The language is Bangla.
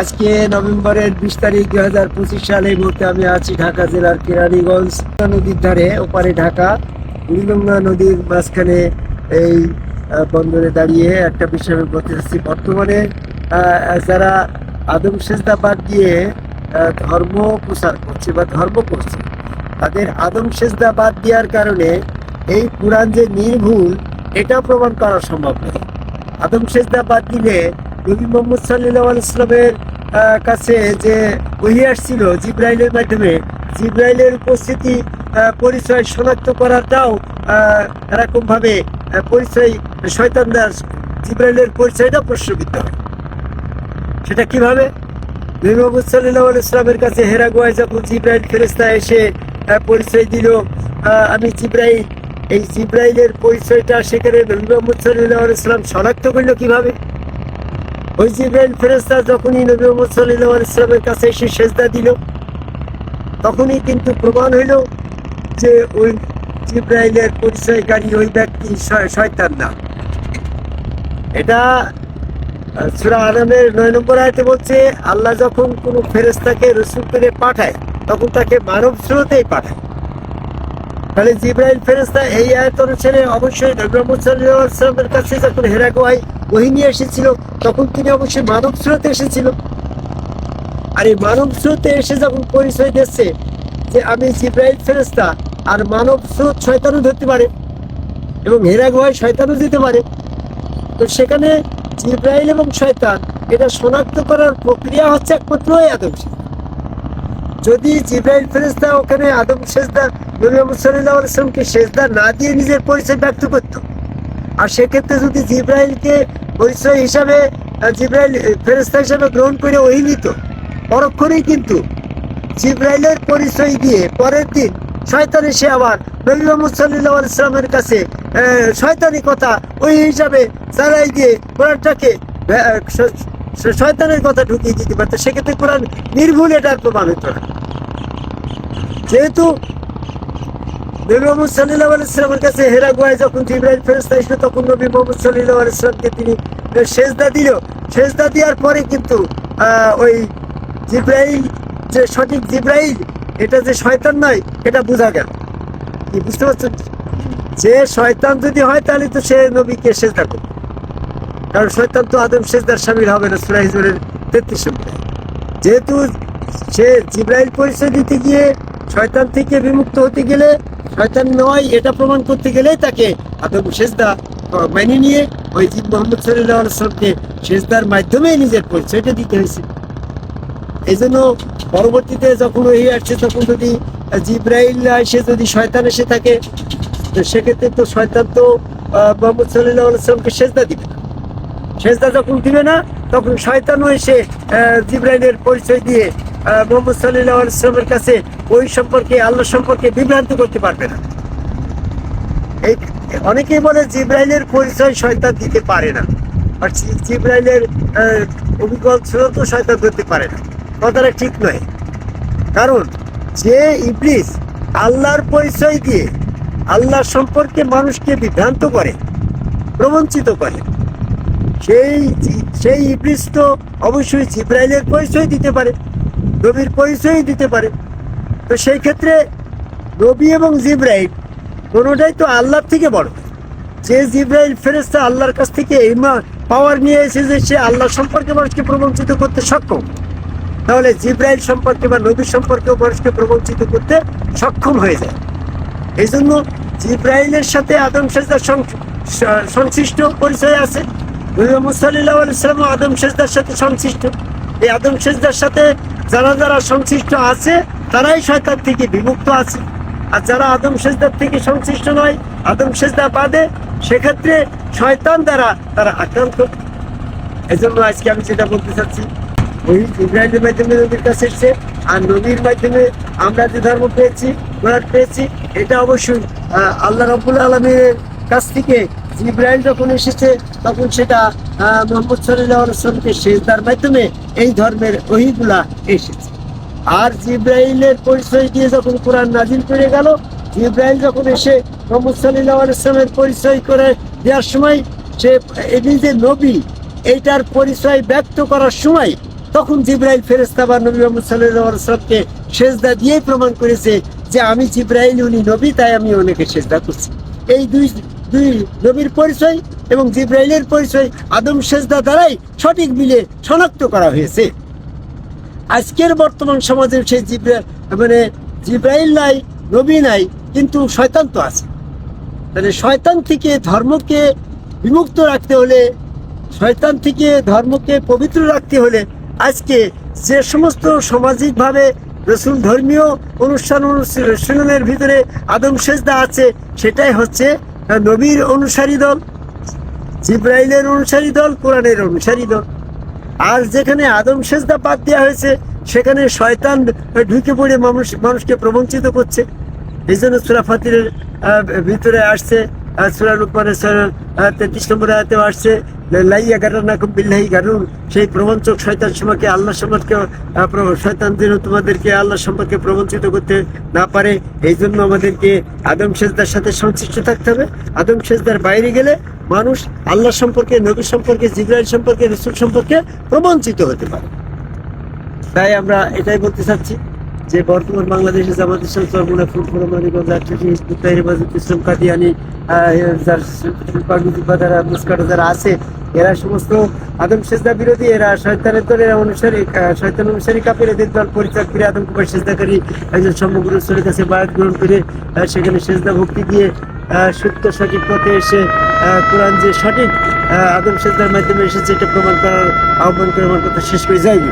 আজকে নভেম্বরের বিশ তারিখ দুই হাজার পঁচিশ সালে মুহূর্তে আমি আছি ঢাকা জেলার কেরানীগঞ্জ নদীর ধারে, ওপারে ঢাকা, বুড়িগঙ্গা নদীর মাঝখানে এই বন্দরে দাঁড়িয়ে একটা বিষয় আমি বলতে চাচ্ছি। বর্তমানে যারা আদম সেজদা বাদ দিয়ে ধর্ম প্রচার করছে বা ধর্ম করছে, তাদের আদম সেজদা বাদ দেওয়ার কারণে এই কোরআন যে নির্ভুল, এটা প্রমাণ করা সম্ভব নয়। আদম সেজদা বাদ দিলে নবী মোহাম্মদ সাল্লাহ ইসলামের কাছে যে ওহি আসছিল জিব্রাইলের মাধ্যমে, জিব্রাইলের উপস্থিতি পরিচয় শনাক্ত করাটাও এরকমভাবে পরিচয় ভাবে দাস জিব্রাইলের পরিচয়টা প্রশ্নবিদ্ধ। সেটা কীভাবে? নবী মোহাম্মদ সাল্লাহ ইসলামের কাছে, হেরা গোয়ায় যখন জিব্রাইল ফেরেস্তা এসে পরিচয় দিল আমি জিব্রাইল। এই জিব্রাইলের পরিচয়টা সেখানে নবী মোহাম্মদ সাল্লাহ ইসলাম শনাক্ত করল কীভাবে? ওই জিব্রাইল ফেরেস্তা যখনই নবী মোহাম্মদ সাল্লাহ ইসলামের কাছে এসে সেজদা দিল, তখনই কিন্তু প্রমাণ হইল যে ওই জিব্রাইলের পরিচয়কারী ওই ব্যক্তি শয়তান না। এটা সুরা নয় নম্বর আয়তে বলছে, আল্লাহ যখন কোনো ফেরেস্তাকে রসুল করে পাঠায়, তখন তাকে মানব স্রোতেই পাঠায়। তাহলে জিব্রাইল ফেরেস্তা এই আয়ত অনুসারে অবশ্যই নবী মোহাম্মদ সাল্লাল্লাহু আলাইহি ওয়াসাল্লামের কাছে যখন হেরা গোয়াই ওহি নিয়ে এসেছিল, তখন তিনি অবশ্যই মানব স্রোতে এসেছিল আর এই মানব স্রোতে এসে যখন পরিচয় দিচ্ছে যে আমি জিব্রাইল ফেরেস্তা আর মানব স্রোত শয়তানও ধরতে পারে, এবং হেরা গুহায় শয়তানও দিতে পারে, তো সেখানে জিব্রাইল এবং শয়তান এটা শনাক্ত করার প্রক্রিয়া হচ্ছে একমাত্র আদম। যদি জিব্রাইল ফেরেস্তা ওখানে আদম সেজদা, নবী মোহাম্মদ সাল্লাল্লাহু আলাইহি ওয়াসাল্লামকে সেজদা না দিয়ে নিজের পরিচয় ব্যক্ত করত, আর সেক্ষেত্রে যদি জিব্রাইলকে পরিচয় হিসাবে জিব্রাইল হিসাবে গ্রহণ করে পরক্ষণেই কিন্তু জিব্রাইলের পরিচয় দিয়ে পরের দিন আবার নবী মোহাম্মদ সাল্লাল্লাহু আলাইহি ওয়াসাল্লামের কাছে শয়তানি কথা ওই হিসাবে চালাই দিয়ে কোরআনটাকে শয়তানের কথা ঢুকিয়ে দিতে পারতো। সেক্ষেত্রে কোরআন নির্ভুল এটার প্রমাণ হতো না। যেহেতু নবী মোহাম্মদ সাল্লাহ কাছে হেরা যখন জিব্রাইল ফেরস্তা তখন নবী মোহাম্মদ সাল্লাহ আলাইসলামকে তিনি সেজদা দিল। সেজদা দেওয়ার পরে কিন্তু ওই জিব্রাইল, যে সঠিক জিব্রাইল, এটা যে শয়তান নয়, এটা বোঝা গেল। কি, বুঝতে পারছেন? যে শয়তান যদি হয়, তাহলে তো সে নবীকে সেজদা করবে। কারণ শয়তান তো আদম সেজদার সামিল হবে না সুরাই হিজরের তেত্রিশ যেহেতু সে জিব্রাইল পরিচয় দিতে গিয়ে শয়তান থেকে বিমুক্ত হতে গেলে, শয়তান নয়, এটা প্রমাণ করতে গেলে তাকে আদম সেজদা মেনে নিয়ে ওই জিব মোহাম্মদ সাল্লাহ আলাইসলামকে সেজদার মাধ্যমে নিজের পরিচয়টা দিতে হয়েছে। এই জন্য পরবর্তীতে যখন ওই আসছে, তখন যদি জিব্রাইল এসে যদি শয়তান এসে থাকে, তো সেক্ষেত্রে তো শয়তান তো মোহাম্মদ সাল্লাহ আলাইসলামকে সেজদা দিবে না। সেজদা যখন দিবে না, তখন শয়তানও এসে জিব্রাইলের পরিচয় দিয়ে মোহাম্মদ সাল্লাহ আলাইসলামের কাছে ওই সম্পর্কে, আল্লাহ সম্পর্কে বিভ্রান্ত করতে পারবে না। অনেকেই বলে জিব্রাইলের পরিচয় শয়তান দিতে পারে না। আর জিব্রাইলের আহ, অভিজ্ঞ স্রোতও শয়তান করতে পারে না। কথাটা ঠিক নয়। কারণ যে ইবলিস আল্লাহর পরিচয় দিয়ে আল্লাহ সম্পর্কে মানুষকে বিভ্রান্ত করে প্রবঞ্চিত করে সেই সেই ইবলিস তো অবশ্যই জিব্রাইলের পরিচয় দিতে পারে নবীর পরিচয় দিতে পারে। তো সেই ক্ষেত্রে নবী এবং জিব্রাইল কোনোটাই তো আল্লাহর থেকে বড়। যে জিব্রাইল ফেরেস্তা আল্লাহর কাছ থেকে এই পাওয়ার নিয়ে এসে যে সে আল্লাহ সম্পর্কে মানুষকে প্রবঞ্চিত করতে সক্ষম। তাহলে জিব্রাইল সম্পর্কে বা নবী সম্পর্কেও মানুষকে প্রবঞ্চিত করতে সক্ষম হয়ে যায়। এই জন্য জিব্রাইলের সাথে আদম সেজদার সংশ্লিষ্ট পরিচয় আছে। ওয়াসাল্লাম আদম সেজদার সাথে সংশ্লিষ্ট। এই আদম সেজদার সাথে যারা যারা সংশ্লিষ্ট আছে, তারাই শয়তান থেকে বিমুক্ত আছে। আর যারা আদম সেজদার থেকে সংশ্লিষ্ট নয়, আদম সেজদা বাদে, সেক্ষেত্রে শয়তান দ্বারা তারা আক্রান্ত। এই জন্য আজকে আমি যেটা বলতে চাচ্ছি, ওই ইব্রাহিমের মাধ্যমে নবীর কাছে এসছে, আর নবীর মাধ্যমে আমরা যে ধর্ম পেয়েছি, কোরআন পেয়েছি, এটা অবশ্যই আল্লাহ রব্বুল আলমীর কাছ থেকে ইব্রাহিম যখন এসেছে, তখন সেটা মোহাম্মদ সাল্লামকে সেজদার মাধ্যমে এই ধর্মের ওহিগুলা এসেছে। আর জিব্রাইলের পরিচয় দিয়ে যখন কোরআন নাজিল করে গেল, জিব্রাইল যখন এসে মোহাম্মদ সাল্লাহ আলাইসলামের পরিচয় করে দেওয়ার সময়, সে এদিন যে নবী, এইটার পরিচয় ব্যক্ত করার সময়, তখন জিব্রাইল ফেরেস্তা বা নবী মোহাম্মদ সাল্লামকে সেজদা দিয়েই প্রমাণ করেছে যে আমি জিব্রাইল, উনি নবী, তাই আমি অনেকে সেজদা করছি। এই দুই দুই নবীর পরিচয় এবং জিব্রাইলের পরিচয় আদম সেজদা দ্বারাই সঠিক মিলে শনাক্ত করা হয়েছে। আজকের বর্তমান সমাজে সেই জিব্রা মানে জিব্রাইল নাই, নবী নাই, কিন্তু শয়তান তো আছে। তাহলে শয়তান থেকে ধর্মকে বিমুক্ত রাখতে হলে, শয়তান থেকে ধর্মকে পবিত্র রাখতে হলে আজকে যে সমস্ত সামাজিকভাবে রসুল ধর্মীয় অনুষ্ঠান অনুষ্ঠানের ভিতরে আদম সেজদা আছে, সেটাই হচ্ছে নবীর অনুসারী দল, জিব্রাইলের অনুসারী দল, কোরআনের অনুসারী দল। আর যেখানে আদম সেজদা বাদ দেওয়া হয়েছে, সেখানে শয়তান ঢুকে পড়ে মানুষ মানুষকে প্রবঞ্চিত করছে। এই জন্য সুরাফাতিরের ভিতরে আসছে সুরা লুকমানের তেত্রিশ নম্বর আয়াতেও আসছে লাইয়া গারুন বিল্লাহি গারুন, সেই প্রবঞ্চক শয়তান সম্পর্কে আল্লাহ সম্পর্কে শয়তান যেন তোমাদেরকে আল্লাহ সম্পর্কে প্রবঞ্চিত করতে না পারে, এই জন্য আমাদেরকে আদম সেজদার সাথে সংশ্লিষ্ট থাকতে হবে। আদম সেজদার বাইরে গেলে মানুষ আল্লাহ সম্পর্কে, নবী সম্পর্কে, জিব্রাইল সম্পর্কে, রসুল সম্পর্কে প্রবঞ্চিত হতে পারে। তাই আমরা এটাই বলতে চাচ্ছি। যে বর্তমান বাংলাদেশে জামাত ইসলাম চরমুনা ফুটবল মানিগঞ্জ আটটি ইসলাম কাদিয়ানি যার মুস্কাটা আছে এরা সমস্ত আদম সেজদা বিরোধী এরা শয়তানের দলের অনুসারী আহ, শয়তান অনুসারী কাপের এদের দল পরিত্যাগ করে আদম কুমার সেজদাকারী একজন সমগ্র স্তরের কাছে বায়াত গ্রহণ করে সেখানে সেজদা ভক্তি দিয়ে সত্য সঠিক পথে এসে কোরআন যে সঠিক আদম সেজদার মাধ্যমে এসেছে এটা প্রমাণ করার আহ্বান করে আমার কথা শেষ হয়ে যায়নি